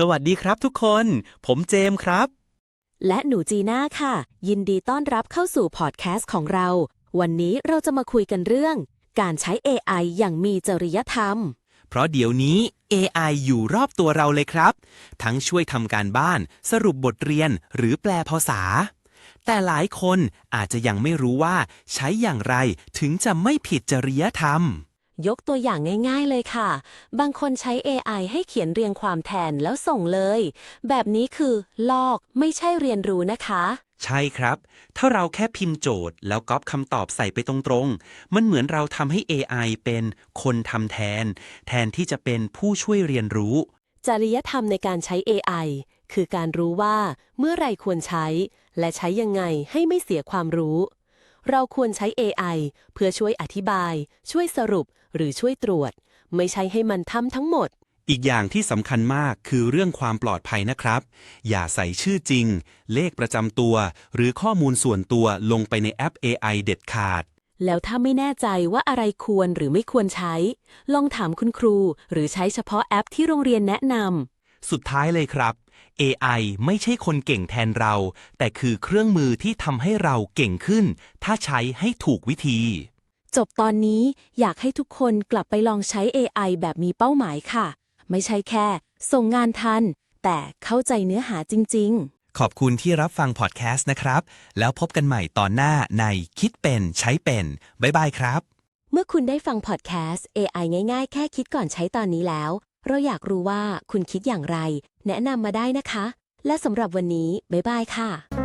สวัสดีครับทุกคน ผมเจมส์ครับ และหนูจีน่าค่ะ ยินดีต้อนรับเข้าสู่พอดแคสต์ของเรา วันนี้เราจะมาคุยกันเรื่อง การใช้ AI อย่างมีจริยธรรม เพราะเดี๋ยวนี้ AI อยู่รอบตัวเราเลยครับ ทั้งช่วยทำการบ้าน สรุปบทเรียน หรือแปลภาษา แต่หลายคนอาจจะยังไม่รู้ว่า ใช้อย่างไรถึงจะไม่ผิดจริยธรรม ยกตัวอย่างง่ายๆเลยค่ะ บางคนใช้ AI ให้เขียนเรียงความแทนแล้วส่งเลย แบบนี้คือลอกไม่ใช่เรียนรู้นะคะ ใช่ครับ ถ้าเราแค่พิมพ์โจทย์ แล้วก๊อปคำตอบใส่ไปตรงๆ มันเหมือนเราทำให้ AI เป็นคนทำแทน แทนที่จะเป็นผู้ช่วยเรียนรู้ จริยธรรมในการใช้ AI คือการรู้ว่าเมื่อไรควรใช้ และใช้ยังไงให้ไม่เสียความรู้ เราควรใช้ AI เพื่อช่วยอธิบาย ช่วยสรุป หรือช่วยตรวจ ไม่ใช่ให้มันทำทั้งหมด อีกอย่างที่สำคัญมากคือเรื่องความปลอดภัยนะครับ อย่าใส่ชื่อจริง เลขประจำตัว หรือข้อมูลส่วนตัวลงไปในแอป AI เด็ดขาด แล้วถ้าไม่แน่ใจว่าอะไรควรหรือไม่ควรใช้ ลองถามคุณครู หรือใช้เฉพาะแอปที่โรงเรียนแนะนำ สุดท้ายเลยครับ AI ไม่ใช่คนเก่งแทนเรา แต่คือเครื่องมือที่ทำให้เราเก่งขึ้น ถ้าใช้ให้ถูกวิธี จบตอนนี้อยากให้ทุกคนกลับไปลองใช้ AI แบบมีเป้าหมายค่ะ ไม่ใช่แค่ ส่งงานทัน แต่เข้าใจเนื้อหาจริง ๆขอบคุณที่รับฟังพอดแคสต์นะครับ แล้วพบกันใหม่ตอนหน้าในคิดเป็นใช้เป็น บ๊ายบายครับ เมื่อคุณได้ฟังพอดแคสต์ AI ง่ายๆ แค่คิดก่อนใช้ตอนนี้แล้ว เราอยากรู้ว่าคุณคิดอย่างไร แนะนำมาได้นะคะ และสำหรับวันนี้ บ๊ายบายค่ะ